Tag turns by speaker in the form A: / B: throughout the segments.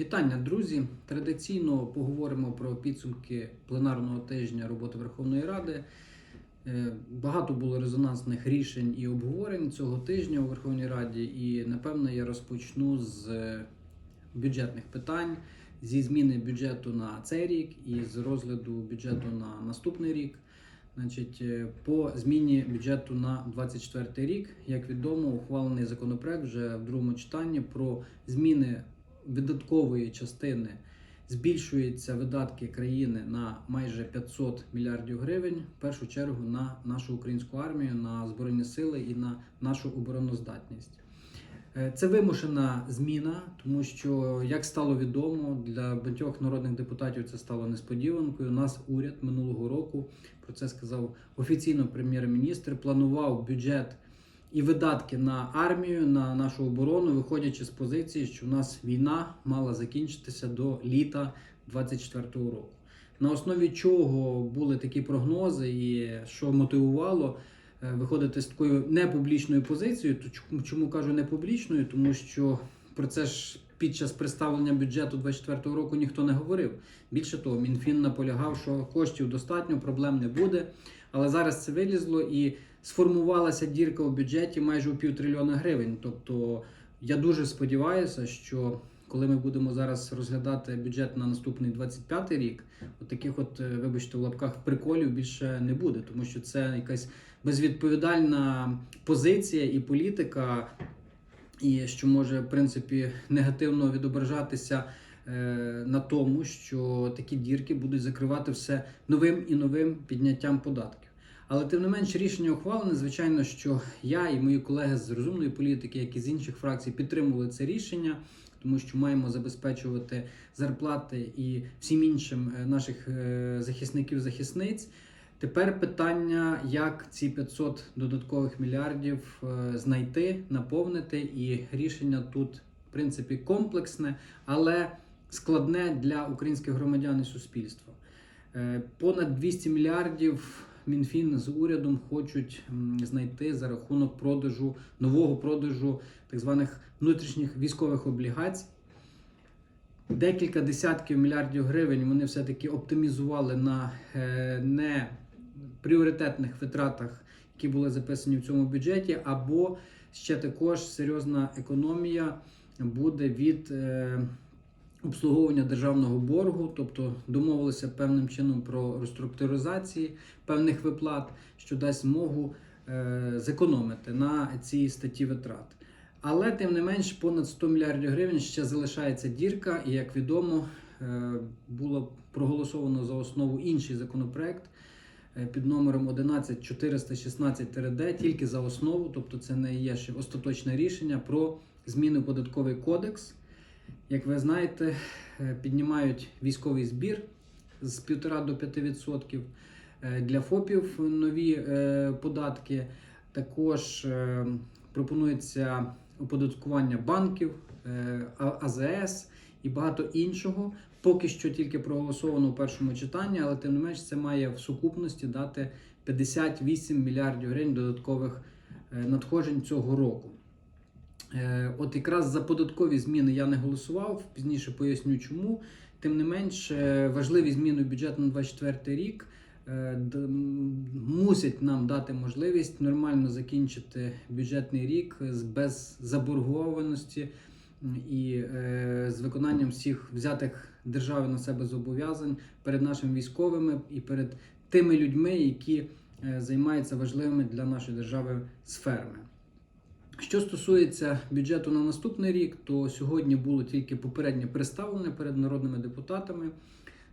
A: Вітання, друзі! Традиційно поговоримо про підсумки пленарного тижня роботи Верховної Ради. Е, Багато було резонансних рішень і обговорень цього тижня у Верховній Раді, і напевно я розпочну з е, бюджетних питань, зі зміни бюджету на цей рік і з розгляду бюджету на наступний рік. Значить, е, по зміні бюджету на 24 рік, як відомо, ухвалений законопроект вже в другому читанні про зміни видаткової частини. Збільшуються видатки країни на майже 500 мільярдів гривень, в першу чергу на нашу українську армію, на збройні сили і на нашу обороноздатність. Е, Це вимушена зміна, тому що, як стало відомо, для багатьох народних депутатів це стало несподіванкою. Нас уряд минулого року про це сказав офіційно прем'єр-міністр. Планував бюджет і видатки на армію, на нашу оборону, виходячи з позиції, що у нас війна мала закінчитися до літа 24-го року. На основі чого були такі прогнози, і що мотивувало е, виходити з такою непублічною позицією. То чому- кажу непублічною? Тому що про це ж під час представлення бюджету 24-го року ніхто не говорив. Більше того, Мінфін наполягав, що коштів достатньо, проблем не буде. Але зараз це вилізло і сформувалася дірка у бюджеті майже у півтрильйона гривень. Тобто я дуже сподіваюся, що коли ми будемо зараз розглядати бюджет на наступний 25 рік, от таких от, е, вибачте, в лапках приколів більше не буде, тому що це якась безвідповідальна позиція і політика, і що може в принципі негативно відображатися е, на тому, що такі дірки будуть закривати все новим і новим підняттям податків. Але тим не менш рішення ухвалене. Звичайно, що я і мої колеги з розумної політики, як і з інших фракцій, підтримували це рішення, тому що маємо забезпечувати зарплати і всім іншим е, наших е, захисників захисниць. Тепер питання, як ці 500 додаткових мільярдів е, знайти, наповнити, і рішення тут, в принципі, комплексне, але складне для українських громадян і суспільства. Понад 200 мільярдів Мінфін з урядом хочуть знайти за рахунок продажу нового продажу так званих внутрішніх військових облігацій. Декілька десятків мільярдів гривень вони все-таки оптимізували на е, не пріоритетних витратах, які були записані в цьому бюджеті, або ще також серйозна економія буде від е, обслуговування державного боргу, тобто домовилися певним чином про реструктуризації певних виплат, що дасть змогу е, зекономити на цій статті витрат. Але тим не менш, понад 100 мільярдів гривень ще залишається дірка, і як відомо, е, було проголосовано за основу інший законопроект е, під номером 11416-д, тільки за основу, тобто це не є ще остаточне рішення про зміни в податковий кодекс. Як ви знаєте, е, піднімають військовий збір з 1,5 до 5%. Е, Для ФОПів нові е, податки. Також пропонується оподаткування банків, АЗС і багато іншого. Поки що тільки проголосовано у першому читанні, але тим не менш це має в сукупності дати 58 мільярдів гривень додаткових надходжень цього року. Е, От якраз за податкові зміни я не голосував, пізніше поясню чому. Тим не менш, е, важливі зміни в бюджет на 24 рік е, мусять нам дати можливість нормально закінчити бюджетний рік без заборгованості і з виконанням всіх взятих державою на себе зобов'язань перед нашими військовими і перед тими людьми, які займаються важливими для нашої держави сферами. Що стосується бюджету на наступний рік, то сьогодні було тільки попереднє представлення перед народними депутатами.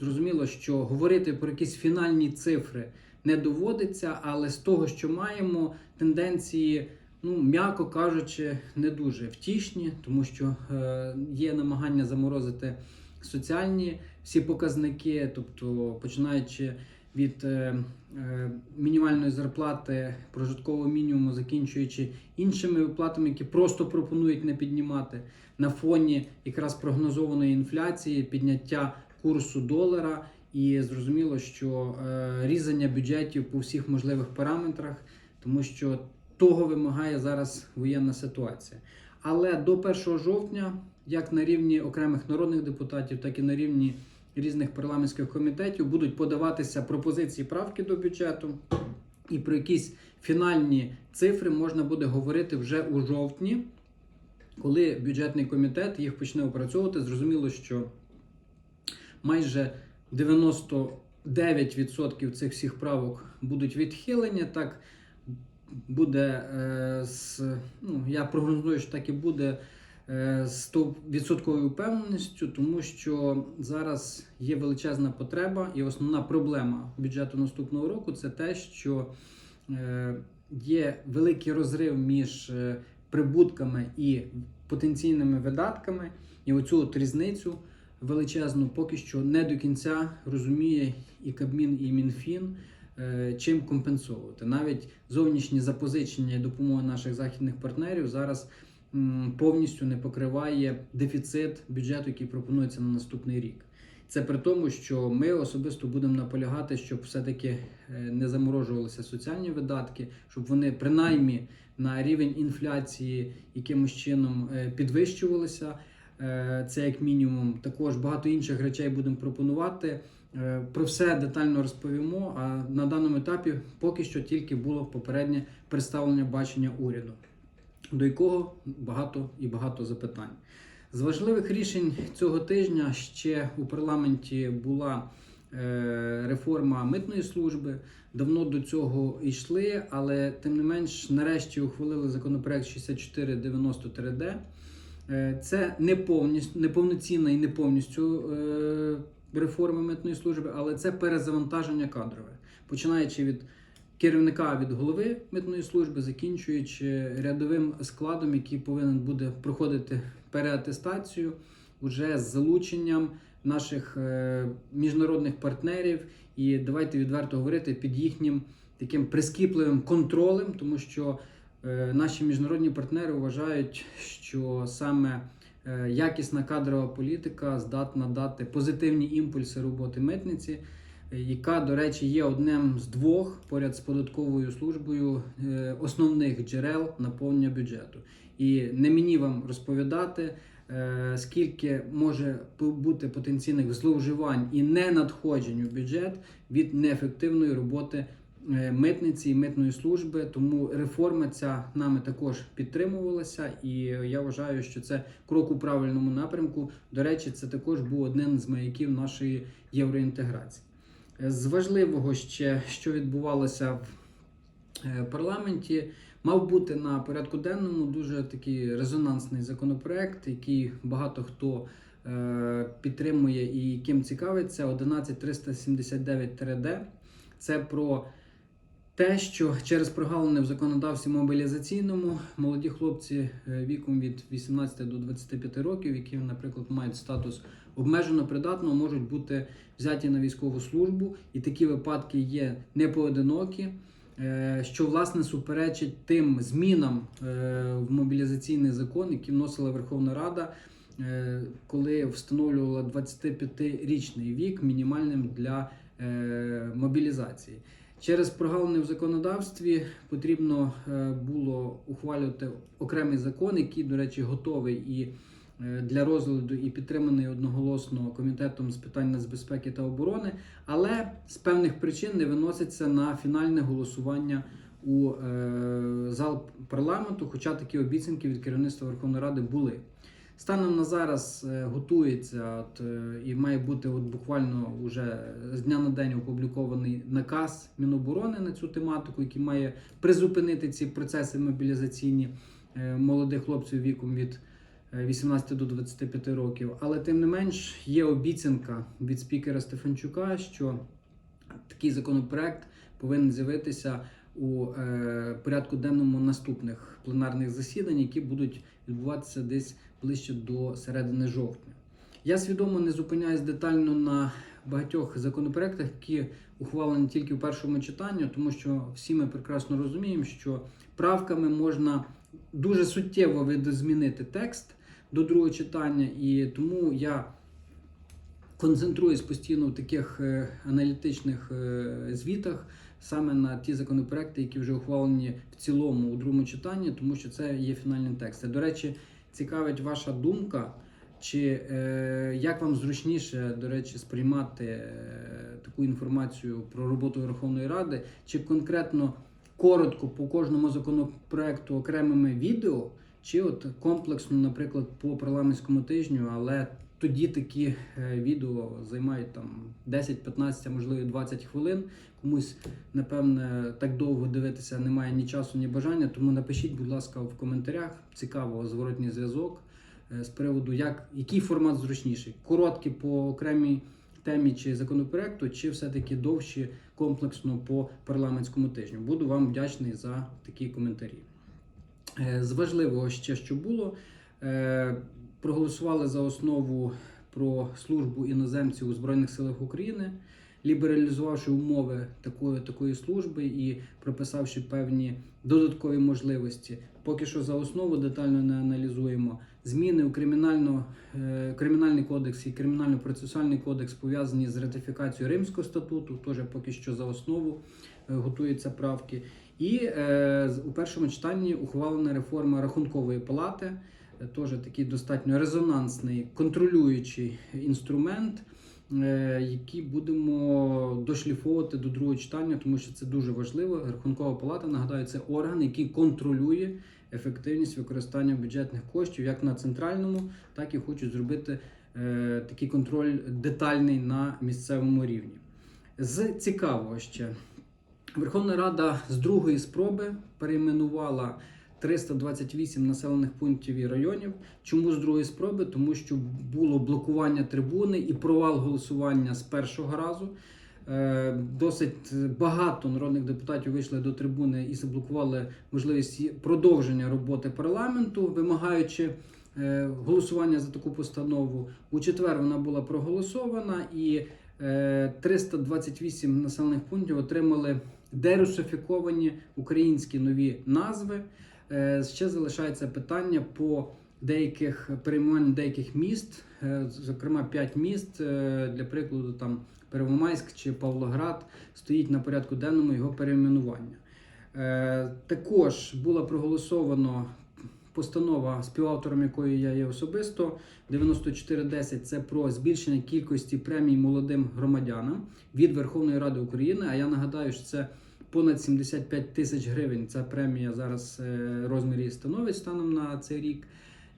A: Зрозуміло, що говорити про якісь фінальні цифри не доводиться, але з того, що маємо, тенденції, ну м'яко кажучи, не дуже втішні, тому що е, є намагання заморозити соціальні всі показники, тобто починаючи від е, е, мінімальної зарплати, прожиткового мінімуму, закінчуючи іншими виплатами, які просто пропонують не піднімати на фоні якраз прогнозованої інфляції, підняття курсу долара. І зрозуміло, що е, різання бюджетів по всіх можливих параметрах, тому що того вимагає зараз воєнна ситуація. Але до 1 жовтня як на рівні окремих народних депутатів, так і на рівні різних парламентських комітетів будуть подаватися пропозиції правки до бюджету, і про якісь фінальні цифри можна буде говорити вже у жовтні, коли бюджетний комітет їх почне опрацьовувати. Зрозуміло, що майже 99% цих всіх правок будуть відхилені. Так буде е, з, ну, я прогнозую, що так і буде з 100% впевненістю, тому що зараз є величезна потреба, і основна проблема бюджету наступного року це те, що е, є великий розрив між е, прибутками і потенційними видатками, і оцю от різницю величезну поки що не до кінця розуміє і Кабмін, і Мінфін. е, Чим компенсовувати навіть зовнішні запозичення і допомога наших західних партнерів зараз повністю не покриває дефіцит бюджету, який пропонується на наступний рік. Це при тому, що ми особисто будемо наполягати, щоб все-таки е, не заморожувалися соціальні видатки, щоб вони принаймні на рівень інфляції якимось чином е, підвищувалися. Е, Це як мінімум. Також багато інших речей будемо пропонувати. Про все детально розповімо. А на даному етапі поки що тільки було попереднє представлення бачення уряду, до якого багато і багато запитань. З важливих рішень цього тижня ще у парламенті була е, реформа митної служби. Давно до цього йшли, але тим не менш, нарешті ухвалили законопроект 6490-д. Е, Це не повністю не повноцінна і не повністю е, реформа митної служби, але це перезавантаження кадрове, починаючи від керівника від голови митної служби, закінчуючи рядовим складом, який повинен буде проходити переатестацію уже з залученням наших е, міжнародних партнерів. І давайте відверто говорити під їхнім таким прискіпливим контролем, тому що е, наші міжнародні партнери вважають, що саме е, якісна кадрова політика здатна дати позитивні імпульси роботи митниці, яка, до речі, є одним з двох поряд з податковою службою е, основних джерел наповнення бюджету. І не мені вам розповідати, е, скільки може бути потенційних зловживань і ненадходжень у бюджет від неефективної роботи е, митниці і митної служби. Тому реформа ця нами також підтримувалася, і я вважаю, що це крок у правильному напрямку. До речі, це також був один з маяків нашої євроінтеграції. З важливого ще, що відбувалося в е, парламенті, мав бути на порядку денному дуже такий резонансний законопроект, який багато хто е, підтримує і яким цікавиться. 11379-д. Це про те, що через прогалини в законодавстві мобілізаційному молоді хлопці е, віком від 18 до 25 років, які, наприклад, мають статус обмежено придатного, можуть бути взяті на військову службу, і такі випадки є непоодинокі. е, Що власне суперечить тим змінам е, в мобілізаційний закон, які вносила Верховна Рада, е, коли встановлювала 25-річний вік мінімальним для мобілізації. Через прогалини в законодавстві потрібно було ухвалювати окремий закон, який, до речі, готовий і для розгляду і підтриманий одноголосно комітетом з питань нацбезпеки та оборони, але з певних причин не виноситься на фінальне голосування у е, зал парламенту, хоча такі обіцянки від керівництва Верховної Ради були. Станом на зараз е, готується от, е, і має бути от буквально вже з дня на день опублікований наказ Міноборони на цю тематику, який має призупинити ці процеси мобілізаційні е, молодих хлопців віком від е, 18 до 25 років. Але тим не менш є обіцянка від спікера Стефанчука, що такий законопроект повинен з'явитися у е, порядку денному наступних пленарних засідань, які будуть відбуватися десь ближче до середини жовтня. Я свідомо не зупиняюсь детально на багатьох законопроектах, які ухвалені тільки в першому читанні, тому що всі ми прекрасно розуміємо, що правками можна дуже суттєво видозмінити текст до другого читання, і тому я концентруюсь постійно в таких е, аналітичних е, звітах саме на ті законопроекти, які вже ухвалені в цілому у другому читанні, тому що це є фінальний текст. До речі, цікавить ваша думка. чи е, як вам зручніше, до речі, сприймати е, таку інформацію про роботу Верховної Ради, чи конкретно коротко по кожному законопроекту окремими відео, чи от комплексно, наприклад, по парламентському тижню, але тоді такі е, відео займають там 10, 15, а можливо 20 хвилин. Комусь, напевне, так довго дивитися немає ні часу, ні бажання. Тому напишіть, будь ласка, в коментарях. Цікаво зворотній зв'язок е, з приводу, як, який формат зручніший. Короткі по окремій темі чи законопроекту, чи все-таки довші комплексно по парламентському тижню. Буду вам вдячний за такі коментарі. Е, З важливого ще, що було, е, проголосували за основу про службу іноземців у Збройних силах України, лібералізувавши умови такої, такої служби і прописавши певні додаткові можливості. Поки що за основу детально не аналізуємо. Зміни у е, кримінальний кодекс і кримінально-процесуальний кодекс пов'язані з ратифікацією Римського статуту, теж поки що за основу готуються правки. І е, у першому читанні ухвалена реформа рахункової палати, е, теж такий достатньо резонансний контролюючий інструмент, е, який будемо дошліфовувати до другого читання, тому що це дуже важливо. Рахункова палата, нагадаю, це орган, який контролює ефективність використання бюджетних коштів як на центральному, так і хочуть зробити е, такий контроль детальний на місцевому рівні. З цікавого ще. Верховна Рада з другої спроби перейменувала 328 населених пунктів і районів. Чому з другої спроби? Тому що було блокування трибуни і провал голосування з першого разу. Е, Досить багато народних депутатів вийшли до трибуни і заблокували можливість продовження роботи парламенту, вимагаючи е, голосування за таку постанову. У четвер вона була проголосована і е, 328 населених пунктів отримали дерусифіковані українські нові назви. Е, Ще залишається питання по деяких перейменуванню деяких міст, е, зокрема 5 міст, е, для прикладу, там Первомайськ чи Павлоград стоїть на порядку денному його перейменування. Також було проголосовано постанова, співавтором якої я є особисто. 9410 це про збільшення кількості премій молодим громадянам від Верховної Ради України. А я нагадаю, що це понад 75 тисяч гривень. Ця премія зараз е, розмірі становить станом на цей рік.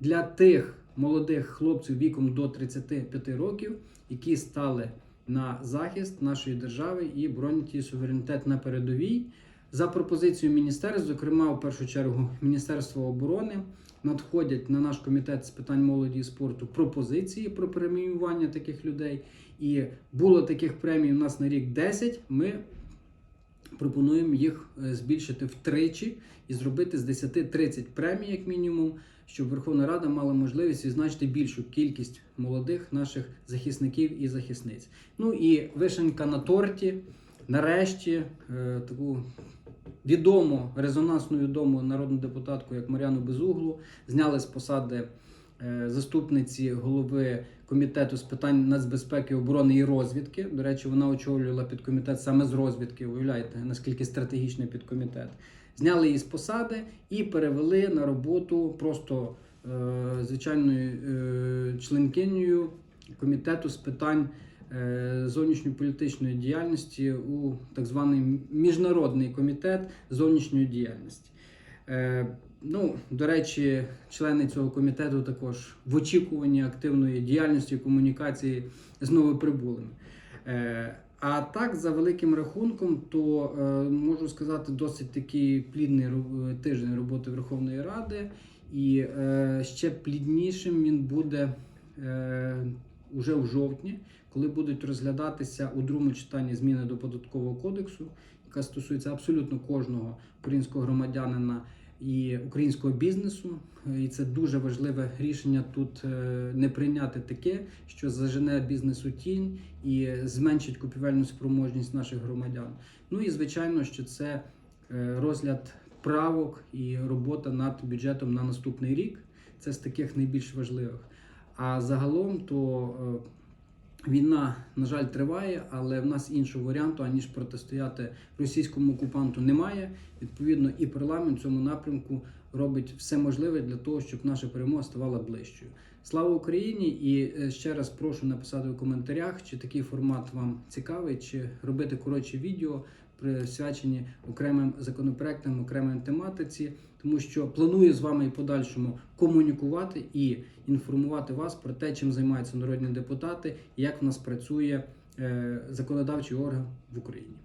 A: Для тих молодих хлопців віком до 35 років, які стали на захист нашої держави і боронять її суверенітет на передовій. За пропозицією міністерств, зокрема, у першу чергу Міністерства оборони, надходять на наш комітет з питань молоді і спорту пропозиції про преміювання таких людей. І було таких премій у нас на рік 10. Ми пропонуємо їх е, збільшити втричі і зробити з 10 30 премій, як мінімум, щоб Верховна Рада мала можливість відзначити більшу кількість молодих наших захисників і захисниць. Ну і вишенька на торті. Нарешті е, таку відому, резонансну відому народну депутатку, як Мар'яну Безуглу, зняли з посади е, заступниці голови комітету з питань нацбезпеки, оборони і розвідки. До речі, вона очолювала підкомітет саме з розвідки. Уявляєте, наскільки стратегічний підкомітет. Зняли її з посади і перевели на роботу просто е, звичайною е, членкинею комітету з питань зовнішньополітичної діяльності у так званий міжнародний комітет зовнішньої діяльності. Е, Ну, до речі, члени цього комітету також в очікуванні активної діяльності і комунікації з новоприбулими. Е, А так, за великим рахунком, то е, можу сказати, досить такий плідний тиждень роботи Верховної Ради, і е, ще пліднішим він буде е, уже в жовтні, коли будуть розглядатися у другому читанні зміни до податкового кодексу, яка стосується абсолютно кожного українського громадянина і українського бізнесу. І це дуже важливе рішення тут е, не прийняти таке, що зажене бізнес у тінь і зменшить купівельну спроможність наших громадян. Ну і звичайно, що це е, розгляд правок і робота над бюджетом на наступний рік. Це з таких найбільш важливих. А загалом то е, війна, на жаль, триває, але в нас іншого варіанту, аніж протистояти російському окупанту, немає. Відповідно, і парламент в цьому напрямку робить все можливе для того, щоб наша перемога ставала ближчою. Слава Україні! І е, ще раз прошу написати у коментарях, чи такий формат вам цікавий, чи робити коротші відео присвячені окремим законопроектам, окремим тематиці, тому що планую з вами і подальшому комунікувати і інформувати вас про те, чим займаються народні депутати, як в нас працює е, законодавчий орган в Україні.